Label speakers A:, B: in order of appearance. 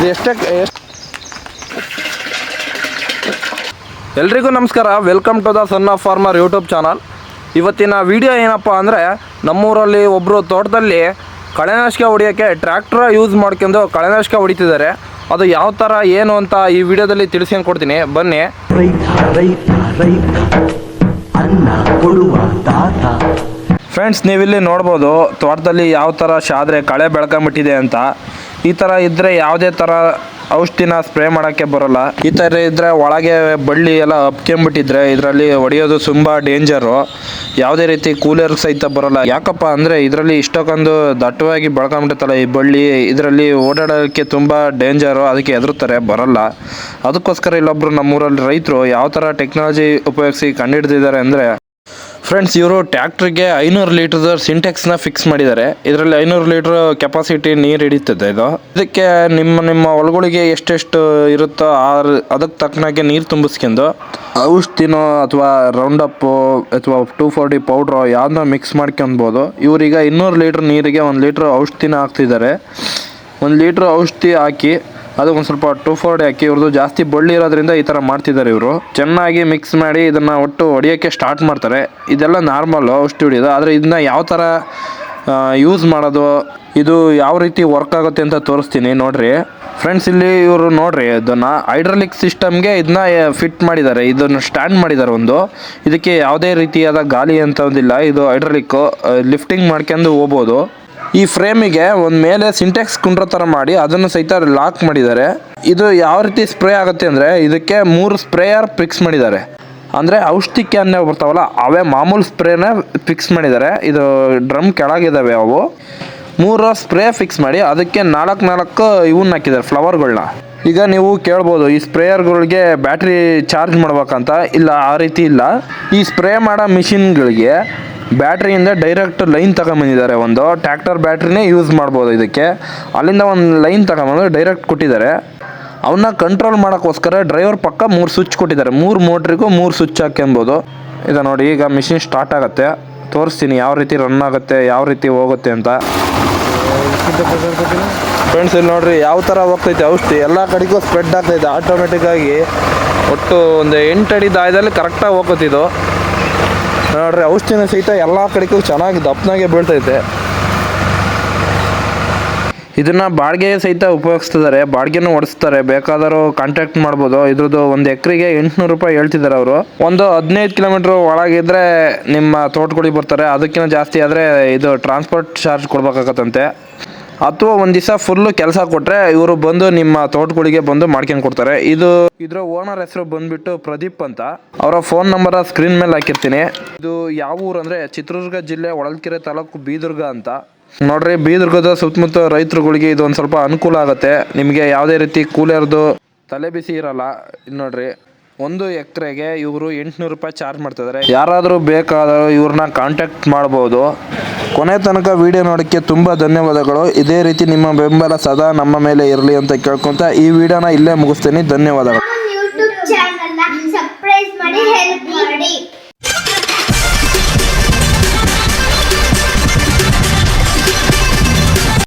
A: ಇದು ಎಲ್ರಿಗೂ ನಮಸ್ಕಾರ. Welcome to the son of farmer YouTube channel ಇವತ್ತಿನ ವಿಡಿಯೋ ಏನಪ್ಪ ಅಂದರೆ, ನಮ್ಮೂರಲ್ಲಿ ಒಬ್ಬರು ತೋಟದಲ್ಲಿ ಕಳೆನಾಶಕ ಹೊಡಿಯೋಕ್ಕೆ ಟ್ರ್ಯಾಕ್ಟ್ರ ಯೂಸ್ ಮಾಡ್ಕೊಂಡು ಕಳೆನಾಶಕ ಹೊಡಿತಿದ್ದಾರೆ. ಅದು ಯಾವ ಥರ ಏನು ಅಂತ ಈ ವಿಡಿಯೋದಲ್ಲಿ ತಿಳಿಸ್ಕೊಂಡು ಕೊಡ್ತೀನಿ. ಬನ್ನಿ. ಫ್ರೆಂಡ್ಸ್ ನೀವಿಲ್ಲಿ ನೋಡ್ಬೋದು, ತೋಟದಲ್ಲಿ ಯಾವ ಥರ ಶಾದ್ರೆ ಕಳೆ ಬೆಳ್ಕೊಂಬಿಟ್ಟಿದೆ ಅಂತ. ಈ ಥರ ಇದ್ದರೆ ಯಾವುದೇ ಥರ ಔಷಧಿನ ಸ್ಪ್ರೇ ಮಾಡೋಕ್ಕೆ ಬರೋಲ್ಲ. ಈ ಥರ ಇದ್ದರೆ ಒಳಗೆ ಬಳ್ಳಿ ಎಲ್ಲ ಹಪ್ಕೊಂಬಿಟ್ಟಿದ್ರೆ ಇದರಲ್ಲಿ ಹೊಡೆಯೋದು ತುಂಬ ಡೇಂಜರು ಯಾವುದೇ ರೀತಿ ಕೂಲರ್ ಸಹಿತ ಬರೋಲ್ಲ. ಯಾಕಪ್ಪ ಅಂದರೆ ಇದರಲ್ಲಿ ಇಷ್ಟಕ್ಕೊಂದು ದಟ್ಟವಾಗಿ ಬೆಳ್ಕೊಂಬಿಟ್ಟತ್ತಲ್ಲ ಈ ಬಳ್ಳಿ, ಇದರಲ್ಲಿ ಓಡಾಡೋಕ್ಕೆ ತುಂಬ ಡೇಂಜರು ಅದಕ್ಕೆ ಎದುರುತ್ತಾರೆ ಬರಲ್ಲ. ಅದಕ್ಕೋಸ್ಕರ ಇಲ್ಲೊಬ್ರು ನಮ್ಮೂರಲ್ಲಿ ರೈತರು ಯಾವ ಥರ ಟೆಕ್ನಾಲಜಿ ಉಪಯೋಗಿಸಿ ಕಂಡುಹಿಡಿದಿದ್ದಾರೆ ಅಂದರೆ ಫ್ರೆಂಡ್ಸ್ ಇವರು ಟ್ಯಾಕ್ಟ್ರಿಗೆ ಐನೂರು ಲೀಟರ್ ಸಿಂಟೆಕ್ಸ್ನ ಫಿಕ್ಸ್ ಮಾಡಿದ್ದಾರೆ. ಇದರಲ್ಲಿ ಐನೂರು ಲೀಟರ್ ಕೆಪಾಸಿಟಿ ನೀರು ಹಿಡಿತದೆ ಇದು. ಇದಕ್ಕೆ ನಿಮ್ಮ ನಿಮ್ಮ ಹೊಲಗಳಿಗೆ ಎಷ್ಟೆಷ್ಟು ಇರುತ್ತೋ ಆ ಅದಕ್ಕೆ ತಕ್ಕನಾಗೆ ನೀರು ತುಂಬಿಸ್ಕೊಂಡು ಔಷಧಿನೋ ಅಥವಾ ರೌಂಡಪ್ಪು ಅಥವಾ ಟೂ ಫೋರ್ಟಿ ಪೌಡ್ರು ಯಾವ್ದನ್ನ ಮಿಕ್ಸ್ ಮಾಡ್ಕೊಬೋದು ಇವರೀಗ ಇನ್ನೂರು ಲೀಟ್ರ್ ನೀರಿಗೆ ಒಂದು ಲೀಟ್ರ್ ಔಷಧಿನ ಹಾಕ್ತಿದ್ದಾರೆ. ಒಂದು ಲೀಟ್ರ್ ಔಷಧಿ ಹಾಕಿ ಅದು ಒಂದು ಸ್ವಲ್ಪ ಟೂ ಫೋರ್ಡ್ ಹಾಕಿ ಇವ್ರದ್ದು ಜಾಸ್ತಿ ಬಳ್ಳಿ ಇರೋದ್ರಿಂದ ಈ ಥರ ಮಾಡ್ತಿದ್ದಾರೆ ಇವರು. ಚೆನ್ನಾಗಿ ಮಿಕ್ಸ್ ಮಾಡಿ ಇದನ್ನು ಒಟ್ಟು ಹೊಡಿಯೋಕ್ಕೆ ಸ್ಟಾರ್ಟ್ ಮಾಡ್ತಾರೆ. ಇದೆಲ್ಲ ನಾರ್ಮಲ್ಲು ಔಷಧಿ ಹೊಡಿಯೋದು. ಆದರೆ ಇದನ್ನ ಯಾವ ಥರ ಯೂಸ್ ಮಾಡೋದು, ಇದು ಯಾವ ರೀತಿ ವರ್ಕ್ ಆಗುತ್ತೆ ಅಂತ ತೋರಿಸ್ತೀನಿ ನೋಡ್ರಿ. ಫ್ರೆಂಡ್ಸ್ ಇಲ್ಲಿ ಇವರು ನೋಡ್ರಿ, ಇದನ್ನು ಹೈಡ್ರಾಲಿಕ್ ಸಿಸ್ಟಮ್ಗೆ ಇದನ್ನ ಫಿಟ್ ಮಾಡಿದ್ದಾರೆ. ಇದನ್ನು ಸ್ಟ್ಯಾಂಡ್ ಮಾಡಿದ್ದಾರೆ ಒಂದು. ಇದಕ್ಕೆ ಯಾವುದೇ ರೀತಿಯಾದ ಗಾಲಿ ಅಂತ ಒಂದಿಲ್ಲ. ಇದು ಹೈಡ್ರಾಲಿಕ್ ಲಿಫ್ಟಿಂಗ್ ಮಾಡ್ಕೊಂಡು ಹೋಗ್ಬೋದು. ಈ ಫ್ರೇಮಿಗೆ ಒಂದು ಮೇಲೆ ಸಿಂಟೆಕ್ಸ್ ಕುಂಡ್ರ ಥರ ಮಾಡಿ ಅದನ್ನು ಸಹಿತ ಲಾಕ್ ಮಾಡಿದ್ದಾರೆ. ಇದು ಯಾವ ರೀತಿ ಸ್ಪ್ರೇ ಆಗುತ್ತೆ ಅಂದರೆ ಇದಕ್ಕೆ ಮೂರು ಸ್ಪ್ರೇಯರ್ ಫಿಕ್ಸ್ ಮಾಡಿದ್ದಾರೆ. ಅಂದರೆ ಔಷಧಿ ಕ್ಯಾನ್ ಬರ್ತಾವಲ್ಲ, ಅವೇ ಮಾಮೂಲು ಸ್ಪ್ರೇನ ಫಿಕ್ಸ್ ಮಾಡಿದ್ದಾರೆ. ಇದು ಡ್ರಮ್ ಕೆಳಗಿದಾವೆ ಅವು. ಮೂರು ಸ್ಪ್ರೇ ಫಿಕ್ಸ್ ಮಾಡಿ ಅದಕ್ಕೆ ನಾಲ್ಕು ನಾಲ್ಕು ಇವನ್ನ ಹಾಕಿದ್ದಾರೆ ಫ್ಲವರ್ಗಳನ್ನ ಈಗ ನೀವು ಕೇಳ್ಬೋದು, ಈ ಸ್ಪ್ರೇಯರ್ಗಳಿಗೆ ಬ್ಯಾಟ್ರಿ ಚಾರ್ಜ್ ಮಾಡ್ಬೇಕಂತ? ಇಲ್ಲ, ಆ ರೀತಿ ಇಲ್ಲ. ಈ ಸ್ಪ್ರೇ ಮಾಡೋ ಮಿಷಿನ್ಗಳಿಗೆ ಬ್ಯಾಟ್ರಿಯಿಂದ ಡೈರೆಕ್ಟ್ ಲೈನ್ ತಗೊಂಬಂದಿದ್ದಾರೆ. ಒಂದು ಟ್ರ್ಯಾಕ್ಟರ್ ಬ್ಯಾಟ್ರಿನೇ ಯೂಸ್ ಮಾಡ್ಬೋದು ಇದಕ್ಕೆ. ಅಲ್ಲಿಂದ ಒಂದು ಲೈನ್ ತಗೊಂಬಂದು ಡೈರೆಕ್ಟ್ ಕೊಟ್ಟಿದ್ದಾರೆ. ಅವನ್ನ ಕಂಟ್ರೋಲ್ ಮಾಡೋಕ್ಕೋಸ್ಕರ ಡ್ರೈವರ್ ಪಕ್ಕ ಮೂರು ಸ್ವಿಚ್ ಕೊಟ್ಟಿದ್ದಾರೆ. ಮೂರು ಮೋಟ್ರಿಗೂ ಮೂರು ಸ್ವಿಚ್ ಹಾಕ್ಕೊಬೋದು ಇದು ನೋಡಿ, ಈಗ ಮಿಷಿನ್ ಸ್ಟಾರ್ಟ್ ಆಗುತ್ತೆ. ತೋರಿಸ್ತೀನಿ ಯಾವ ರೀತಿ ರನ್ ಆಗುತ್ತೆ, ಯಾವ ರೀತಿ ಹೋಗುತ್ತೆ ಅಂತ. ಫ್ರೆಂಡ್ಸ್ ಇಲ್ಲಿ ನೋಡ್ರಿ, ಯಾವ ಥರ ಹೋಗ್ತೈತೆ ಔಷಧಿ? ಎಲ್ಲ ಕಡೆಗೂ ಸ್ಪ್ರೆಡ್ ಆಗ್ತೈತೆ. ಆಟೋಮೆಟಿಕ್ ಆಗಿ ಒಟ್ಟು ಒಂದು ಎಂಟು ಅಡಿ ದಾಯದಲ್ಲಿ ಕರೆಕ್ಟಾಗಿ ಹೋಗ್ತಿದ್ದು ನೋಡ್ರಿ, ಔಷಧಿನ ಸಹಿತ ಎಲ್ಲ ಕಡೆಗೂ ಚೆನ್ನಾಗಿ ದಪ್ಪನಾಗೆ ಬೀಳ್ತೈತೆ. ಇದನ್ನ ಬಾಡಿಗೆ ಸಹಿತ ಉಪಯೋಗಿಸ್ತಿದ್ದಾರೆ, ಬಾಡಿಗೆನೂ ಓಡಿಸ್ತಾರೆ ಬೇಕಾದರೂ ಕಾಂಟ್ಯಾಕ್ಟ್ ಮಾಡ್ಬೋದು. ಇದ್ರದ್ದು ಒಂದು ಎಕರೆಗೆ ಎಂಟುನೂರು ರೂಪಾಯಿ ಹೇಳ್ತಿದ್ದಾರೆ ಅವರು. ಒಂದು ಹದಿನೈದು ಕಿಲೋಮೀಟ್ರ್ ಒಳಗಿದ್ರೆ ನಿಮ್ಮ ತೋಟಗಳಿಗೆ ಬರ್ತಾರೆ, ಅದಕ್ಕಿಂತ ಜಾಸ್ತಿ ಆದರೆ ಇದು ಟ್ರಾನ್ಸ್ಪೋರ್ಟ್ ಚಾರ್ಜ್ ಕೊಡ್ಬೇಕಾಗತ್ತಂತೆ. ಅಥವಾ ಒಂದು ದಿವಸ ಫುಲ್ ಕೆಲಸ ಕೊಟ್ಟರೆ ಇವರು ಬಂದು ನಿಮ್ಮ ತೋಟಗಳಿಗೆ ಬಂದು ಮಾಡ್ಕೊಂಡ್ ಕೊಡ್ತಾರೆ. ಇದು ಇದರ ಓನರ್ ಹೆಸರು ಬಂದ್ಬಿಟ್ಟು ಪ್ರದೀಪ್ ಅಂತ. ಅವರ ಫೋನ್ ನಂಬರ್ ಸ್ಕ್ರೀನ್ ಮೇಲೆ ಹಾಕಿರ್ತೀನಿ. ಇದು ಯಾವ ಊರು ಅಂದ್ರೆ ಚಿತ್ರದುರ್ಗ ಜಿಲ್ಲೆ ಹೊಳಲ್ಕೆರೆ ತಾಲೂಕು ಬೀದುರ್ಗ ಅಂತ. ನೋಡ್ರಿ, ಬೀದುರ್ಗದ ಸುತ್ತಮುತ್ತ ರೈತರುಗಳಿಗೆ ಇದು ಒಂದು ಸ್ವಲ್ಪ ಅನುಕೂಲ ಆಗುತ್ತೆ. ನಿಮಗೆ ಯಾವುದೇ ರೀತಿ ಕೂಲರ್ದು ತಲೆ ಬಿಸಿ ಇರಲ್ಲ. ನೋಡ್ರಿ, ಒಂದು ಎಕರೆಗೆ ಇವರು ಎಂಟುನೂರು ರೂಪಾಯಿ ಚಾರ್ಜ್ ಮಾಡ್ತಿದ್ದಾರೆ ಯಾರಾದರೂ ಬೇಕಾದರೂ ಇವ್ರನ್ನ ಕಾಂಟ್ಯಾಕ್ಟ್ ಮಾಡ್ಬೋದು. ಕೊನೆ ತನಕ ವಿಡಿಯೋ ನೋಡೋಕ್ಕೆ ತುಂಬ ಧನ್ಯವಾದಗಳು. ಇದೇ ರೀತಿ ನಿಮ್ಮ ಬೆಂಬಲ ಸದಾ ನಮ್ಮ ಮೇಲೆ ಇರಲಿ ಅಂತ ಕೇಳ್ಕೊಂತ ಈ ವಿಡಿಯೋನ ಇಲ್ಲೇ ಮುಗಿಸ್ತೀನಿ. ಧನ್ಯವಾದಗಳು.